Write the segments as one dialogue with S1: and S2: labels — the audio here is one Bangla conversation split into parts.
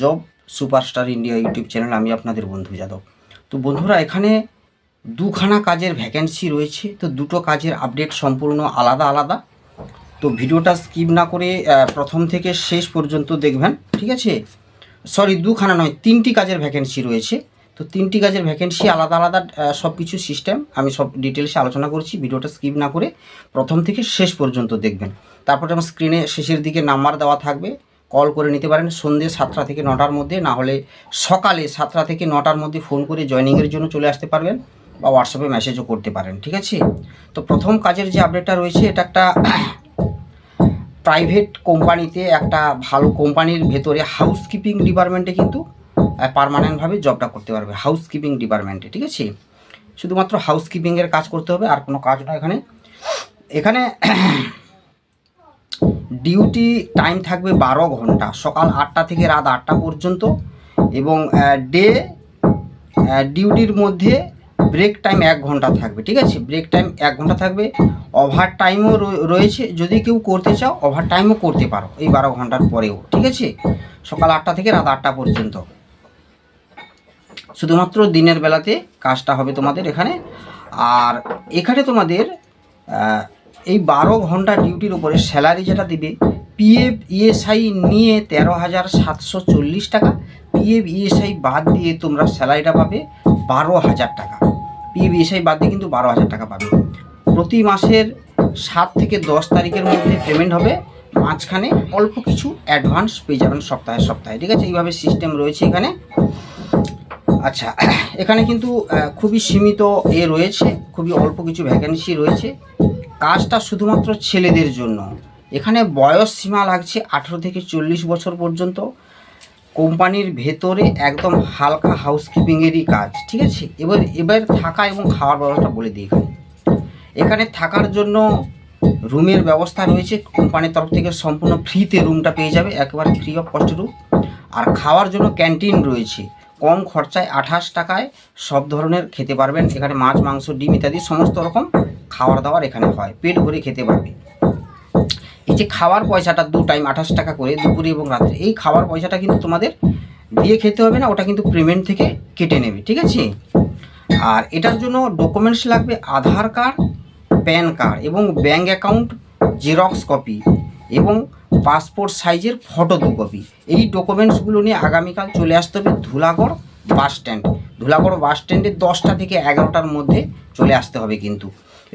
S1: Job superstar India YouTube channel, আমি আপনাদের বন্ধু যাদব। তো বন্ধুরা, এখানে দুখানা কাজের ভ্যাকেন্সি রয়েছে, তো দুটো কাজের আপডেট সম্পূর্ণ আলাদা আলাদা। তো ভিডিওটা স্কিপ না করে প্রথম থেকে শেষ পর্যন্ত দেখবেন, ঠিক আছে? সরি, দুখানা নয়, তিনটি কাজের ভ্যাকেন্সি রয়েছে। তো তিনটি কাজের ভ্যাকেন্সি আলাদা আলাদা সব কিছু সিস্টেম, আমি সব ডিটেলসে আলোচনা করছি, ভিডিওটা স্কিপ না করে প্রথম থেকে শেষ পর্যন্ত দেখবেন। তারপরে আমার স্ক্রিনে শেষের দিকে নাম্বার দেওয়া থাকবে কল করে নিতে পারেন সন্ধ্যে সাতটা থেকে নটার মধ্যে, না হলে সকালে সাতটা থেকে নটার মধ্যে ফোন করে জয়নিংয়ের জন্য চলে আসতে পারবেন বা হোয়াটসঅ্যাপে মেসেজও করতে পারেন, ঠিক আছে? তো প্রথম কাজের যে আপডেটটা রয়েছে, এটা একটা প্রাইভেট কোম্পানিতে একটা ভালো কোম্পানির ভেতরে হাউসকিপিং ডিপার্টমেন্টে কিন্তু পারমানেন্টভাবে জবটা করতে পারবে হাউসকিপিং ডিপার্টমেন্টে ঠিক আছে? শুধুমাত্র হাউসকিপিংয়ের কাজ করতে হবে, আর কোনো কাজ না এখানে। এখানে ডিউটি টাইম থাকবে বারো ঘণ্টা, সকাল আটটা থেকে রাত আটটা পর্যন্ত এবং ডে ডিউটির মধ্যে ব্রেক টাইম এক ঘণ্টা থাকবে, ঠিক আছে? ব্রেক টাইম এক ঘণ্টা থাকবে ওভার টাইমও রয়েছে, যদি কেউ করতে চাও ওভার টাইমও করতে পারো, এই বারো ঘণ্টার পরেও, ঠিক আছে? সকাল আটটা থেকে রাত আটটা পর্যন্ত। শুধুমাত্র দিনের বেলাতে কাজটা হবে তোমাদের এখানে, আর এখানে তোমাদের এই বারো ঘণ্টা ডিউটির উপরে স্যালারি যেটা দিবে পিএফ ইএসআই নিয়ে তেরো হাজার সাতশো চল্লিশ টাকা পিএফ ইএসআই বাদ দিয়ে তোমরা স্যালারিটা পাবে বারো হাজার টাকা। পিএফ ইএসআই বাদ দিয়ে কিন্তু বারো হাজার টাকা পাবে। প্রতি মাসের সাত থেকে দশ তারিখের মধ্যে পেমেন্ট হবে, মাঝখানে অল্প কিছু অ্যাডভান্স পেয়ে যাবেন সপ্তাহে সপ্তাহে, ঠিক আছে? এইভাবে সিস্টেম রয়েছে এখানে। আচ্ছা এখানে কিন্তু খুবই সীমিত এ রয়েছে, খুবই অল্প কিছু ভ্যাকেন্সি রয়েছে। কাজটা শুধুমাত্র ছেলেদের জন্য। এখানে বয়স সীমা লাগছে আঠেরো থেকে চল্লিশ বছর পর্যন্ত। কোম্পানির ভেতরে একদম হালকা হাউসকিপিংয়েরই কাজ, ঠিক আছে? এবার এবার থাকা এবং খাওয়ার ব্যবস্থা বলে দিই এখানে। এখানে থাকার জন্য রুমের ব্যবস্থা রয়েছে। কোম্পানির তরফ থেকে সম্পূর্ণ ফ্রিতে রুমটা পেয়ে যাবে, একেবারে ফ্রি অফ কস্ট রুম আর খাওয়ার জন্য ক্যান্টিন রয়েছে। কম খরচায় আঠাশ টাকায় সব ধরনের খেতে পারবেন। এখানে মাছ, মাংস, ডিম ইত্যাদি সমস্ত রকম খাবার দাবার এখানে হয়। পেট ভরে খেতে পারবে। এই যে খাওয়ার পয়সাটা দু টাইম আঠাশ টাকা করে দুপুরে এবং রাত্রে, এই খাওয়ার পয়সাটা কিন্তু তোমাদের দিয়ে খেতে হবে না, ওটা কিন্তু পেমেন্ট থেকে কেটে নেবে, ঠিক আছে? আর এটার জন্য ডকুমেন্টস লাগবে, আধার কার্ড প্যান কার্ড এবং ব্যাঙ্ক অ্যাকাউন্ট জেরক্স কপি এবং পাসপোর্ট সাইজের ফটো দু কপি এই ডকুমেন্টসগুলো নিয়ে আগামীকাল চলে আসতে হবে Dhulagarh bus stand Dhulagarh bus স্ট্যান্ডে দশটা থেকে এগারোটার মধ্যে চলে আসতে হবে কিন্তু।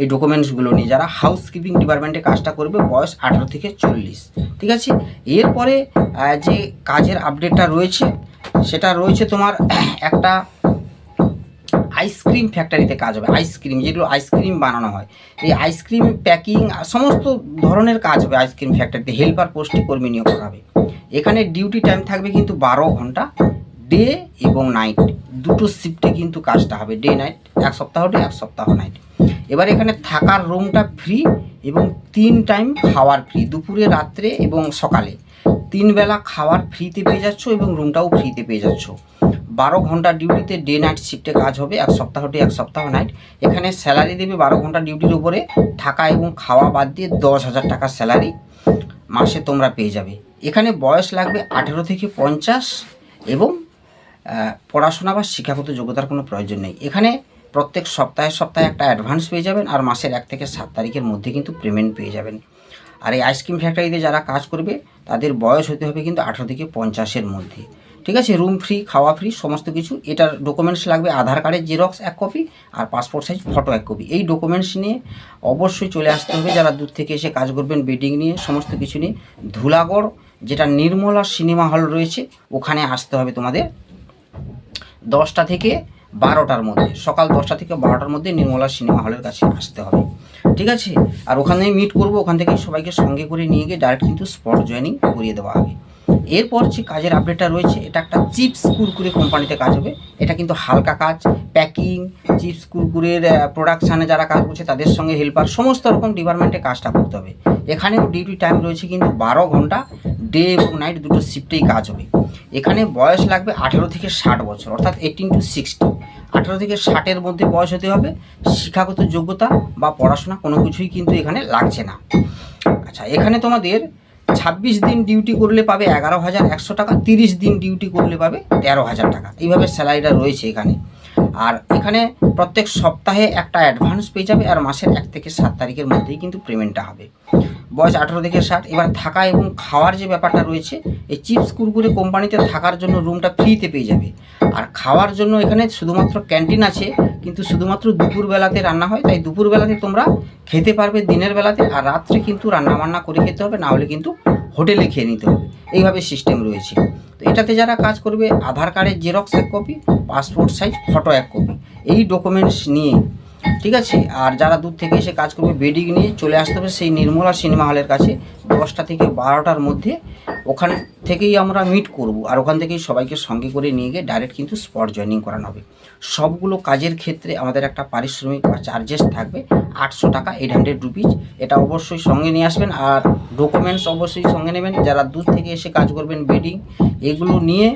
S1: এই ডকুমেন্টসগুলো নিয়ে। যারা হাউসকিপিং ডিপার্টমেন্টে কাজটা করবে, বয়স আঠারো থেকে চল্লিশ। ঠিক আছে? এরপরে যে কাজের আপডেটটা রয়েছে, সেটা রয়েছে তোমার একটা আইসক্রিম ফ্যাক্টরিতে কাজ হবে। আইসক্রিম যেগুলো আইসক্রিম বানানো হয়। এই আইসক্রিম প্যাকিং সমস্ত ধরনের কাজ হবে আইসক্রিম ফ্যাক্টরিতে হেল্পার পোস্টে কর্মী নিয়োগ করা হবে। এখানে ডিউটি টাইম থাকবে কিন্তু বারো ঘণ্টা ডে এবং নাইট দুটো শিফটে কিন্তু কাজটা হবে ডে নাইট এক সপ্তাহ ডে এক সপ্তাহ নাইট এবার এখানে থাকার রুমটা ফ্রি এবং তিন টাইম খাওয়ার ফ্রি দুপুরে, রাত্রে এবং সকালে। তিন বেলা খাওয়ার ফ্রিতে পেয়ে যাচ্ছ এবং রুমটাও ফ্রিতে পেয়ে যাচ্ছ। বারো ঘণ্টা ডিউটিতে ডে নাইট শিফটে কাজ হবে, এক সপ্তাহ ডে এক সপ্তাহ নাইট এখানে স্যালারি দেবে বারো ঘণ্টা ডিউটির উপরে, থাকা এবং খাওয়া বাদ দিয়ে দশ হাজার টাকা স্যালারি মাসে তোমরা পেয়ে যাবে। এখানে বয়স লাগবে আঠেরো থেকে পঞ্চাশ এবং পড়াশোনা বা শিক্ষাগত যোগ্যতার কোনো প্রয়োজন নেই। এখানে প্রত্যেক সপ্তাহে সপ্তাহে একটা অ্যাডভান্স পেয়ে যাবেন আর মাসের এক থেকে সাত তারিখের মধ্যে কিন্তু পেমেন্ট পেয়ে যাবেন। আর এই আইসক্রিম ফ্যাক্টরিতে যারা কাজ করবে, তাদের বয়স হতে হবে কিন্তু আঠেরো থেকে পঞ্চাশের মধ্যে। ঠিক আছে? রুম ফ্রি খাওয়া ফ্রি সমস্ত কিছু। এটার ডকুমেন্টস লাগবে আধার কার্ডের জেরক্স এক কপি আর পাসপোর্ট সাইজ ফটো এক কপি এই ডকুমেন্টস নিয়ে অবশ্যই চলে আসতে হবে। যারা দূর থেকে এসে কাজ করবেন বেডিং নিয়ে, সমস্ত কিছু নিয়ে। ধুলাগড়, যেটা নির্মলা সিনেমা হল রয়েছে, ওখানে আসতে হবে তোমাদের। দশটা থেকে বারোটার মধ্যে, সকাল দশটা থেকে বারোটার মধ্যে নির্মলা সিনেমা হলের কাছে আসতে হবে। ঠিক আছে? আর ওখানে মিট করব, ওখান থেকে সবাইকে সঙ্গে করে নিয়ে গিয়ে ডাইরেক্ট কিন্তু স্পট জয়েনিং করিয়ে দেওয়া হবে। এরপর যে কাজের আপডেটটা রয়েছে, এটা একটা চিপস কুরকুরে কোম্পানিতে কাজ হবে। এটা কিন্তু হালকা কাজ প্যাকিং চিপস কুরকুরের প্রোডাকশানে যারা কাজ করছে, তাদের সঙ্গে হেল্পার সমস্ত রকম ডিপার্টমেন্টে কাজটা করতে হবে। এখানেও ডিউটি টাইম রয়েছে কিন্তু বারো ঘণ্টা ডে এবং নাইট দুটো শিফটেই কাজ হবে। এখানে বয়স লাগবে আঠেরো থেকে ষাট বছর, অর্থাৎ এইটিন টু সিক্সটি আঠেরো থেকে ষাটের মধ্যে বয়স হতে হবে, শিক্ষাগত যোগ্যতা বা পড়াশোনা কোনো কিছুই কিন্তু এখানে লাগছে না। আচ্ছা এখানে তোমাদের ছাব্বিশ দিন ডিউটি করলে পাবে এগারো হাজার একশো টাকা, তিরিশ দিন ডিউটি করলে পাবে তেরো হাজার টাকা। এইভাবে স্যালারিটা রয়েছে এখানে। আর এখানে প্রত্যেক সপ্তাহে একটা অ্যাডভান্স পেয়ে যাবে আর মাসের এক থেকে সাত তারিখের মধ্যেই কিন্তু পেমেন্টটা হবে। বয়স আঠেরো থেকে ষাট, এবার থাকা এবং খাওয়ার যে ব্যাপারটা রয়েছে, এই চিপস কুরকুরে কোম্পানিতে থাকার জন্য রুমটা ফ্রিতে পেয়ে যাবে। আর খাওয়ার জন্য এখানে শুধুমাত্র ক্যান্টিন আছে, কিন্তু শুধুমাত্র দুপুরবেলাতে রান্না হয়, তাই দুপুরবেলাতে তোমরা খেতে পারবে দিনের বেলাতে, আর রাত্রে কিন্তু রান্না বান্না করে খেতে হবে না হলে কিন্তু হোটেলে খেয়ে নিতে হবে। এইভাবে সিস্টেম রয়েছে। তো এটাতে যারা কাজ করবে, আধার কার্ডের জেরক্স এক কপি পাসপোর্ট সাইজ ফটো এক কপি এই ডকুমেন্টস নিয়ে ঠিক আছে? আর যারা দূর থেকে এসে কাজ করবে, বেডিং নিয়ে চলে আসতে হবে সেই নির্মলা সিনেমা হলের কাছে দশটা থেকে বারোটার মধ্যে। ওখান থেকেই আমরা মিট করব। আর ওখান থেকেই সবাইকে সঙ্গে করে নিয়ে গিয়ে ডাইরেক্ট কিন্তু স্পট জয়েনিং করানো হবে। সবগুলো কাজের ক্ষেত্রে আমাদের একটা পারিশ্রমিক বা চার্জেস থাকবে আটশো টাকা এইট হান্ড্রেড রুপিজ এটা অবশ্যই সঙ্গে নিয়ে আসবেন আর ডকুমেন্টস অবশ্যই সঙ্গে নেবেন। যারা দূর থেকে এসে কাজ করবেন বেডিং এগুলো নিয়ে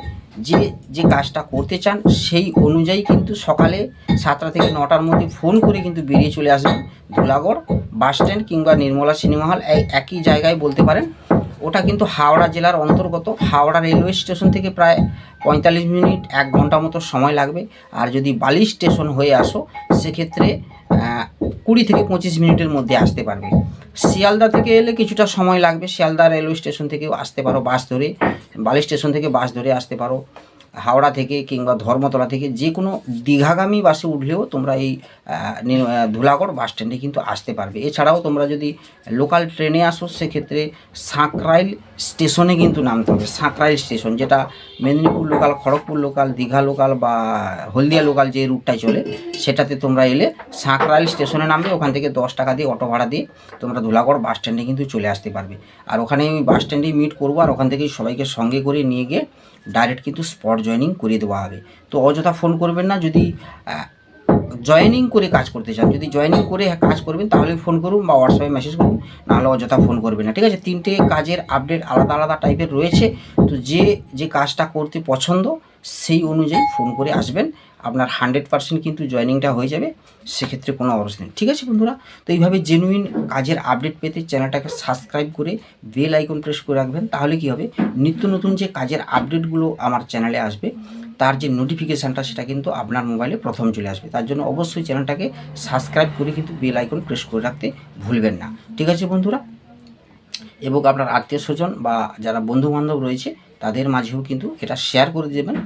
S1: যে যে কাজটা করতে চান, সেই অনুযায়ী কিন্তু সকালে সাতটা থেকে নটার মধ্যে ফোন করে কিন্তু বেরিয়ে চলে আসবেন ধুলাগড় বাস স্ট্যান্ড কিংবা নির্মলা সিনেমা হল এই একই জায়গায় বলতে পারেন, ওটা কিন্তু হাওড়া জেলার অন্তর্গত। হাওড়া রেলওয়ে স্টেশন থেকে প্রায় পঁয়তাল্লিশ মিনিট, এক ঘণ্টা মতো সময় লাগবে। আর যদি বালি স্টেশন হয়ে আসো, সেক্ষেত্রে কুড়ি থেকে পঁচিশ মিনিটের মধ্যে আসতে পারবে। শিয়ালদা থেকে এলে কিছুটা সময় লাগবে, শিয়ালদা রেলওয়ে স্টেশন থেকেও আসতে পারো, বাস ধরে, বালি স্টেশন থেকে বাস ধরে আসতে পারো। হাওড়া থেকে কিংবা ধর্মতলা থেকে যে কোনো দীঘাগামী বাসে উঠলেও তোমরা এই ধুলাগড় বাস স্ট্যান্ডে কিন্তু আসতে পারবে। এছাড়াও তোমরা যদি লোকাল ট্রেনে আসো, সেক্ষেত্রে সাঁকরাইল স্টেশনে কিন্তু নামতে হবে। সাঁকরাইল স্টেশন, যেটা Medinipur local, Kharagpur local, Digha local বা হলদিয়া লোকাল যে রুটটায় চলে, সেটাতে তোমরা এলে সাঁকরাইল স্টেশনে নামবে। ওখান থেকে দশ টাকা দিয়ে অটো ভাড়া দিয়ে তোমরা ধুলাগড় বাস স্ট্যান্ডে কিন্তু চলে আসতে পারবে। আর ওখানে ওই বাস স্ট্যান্ডেই মিট করব, আর ওখান থেকেই সবাইকে সঙ্গে করে নিয়ে গিয়ে ডাইরেক্ট কিন্তু স্পট জয়েনিং করিয়ে দেওয়া হবে। তো অযথা ফোন করবেন না, যদি জয়েনিং করে কাজ করতে চান, যদি জয়েনিং করে কাজ করবেন, তাহলে ফোন করুন বা হোয়াটসঅ্যাপে মেসেজ করুন, নাহলে অযথা ফোন করবেন না। ঠিক আছে? তিনটে কাজের আপডেট আলাদা আলাদা টাইপের রয়েছে। তো যে যে কাজটা করতে পছন্দ সেই অনুযায়ী ফোন করে আসবেন। আপনার হান্ড্রেড পার্সেন্ট কিন্তু জয়েনিংটা হয়ে যাবে, সেক্ষেত্রে কোনো অবস্থা নেই। ঠিক আছে বন্ধুরা? তো এইভাবে জেনুইন কাজের আপডেট পেতে চ্যানেলটাকে সাবস্ক্রাইব করে বেল আইকন প্রেস করে রাখবেন, তাহলে কি হবে? নিত্য নতুন যে কাজের আপডেটগুলো আমার চ্যানেলে আসবে, তার যে নোটিফিকেশানটা সেটা কিন্তু আপনার মোবাইলে প্রথম চলে আসবে। তার জন্য অবশ্যই চ্যানেলটাকে সাবস্ক্রাইব করে কিন্তু বেল আইকন প্রেস করে রাখতে ভুলবেন না। ঠিক আছে বন্ধুরা? এবং আপনার আত্মীয় স্বজন বা যারা বন্ধু বান্ধব রয়েছে তাদের মাঝেও কিন্তু এটা শেয়ার করে দেবেন।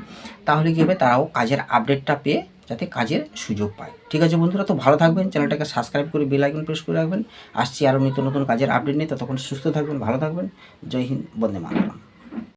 S1: তাহলে কী হবে? তারাও কাজের আপডেটটা পেয়ে যাতে কাজের সুযোগ পায়। ঠিক আছে বন্ধুরা, তো ভালো থাকবেন, চ্যানেলটাকে সাবস্ক্রাইব করে বেল আইকন প্রেস করে রাখবেন। আসছি আরও নিত্য নতুন কাজের আপডেট নিয়ে। ততক্ষণ সুস্থ থাকবেন, ভালো থাকবেন। জয় হিন্দ, বন্দে মাতরম।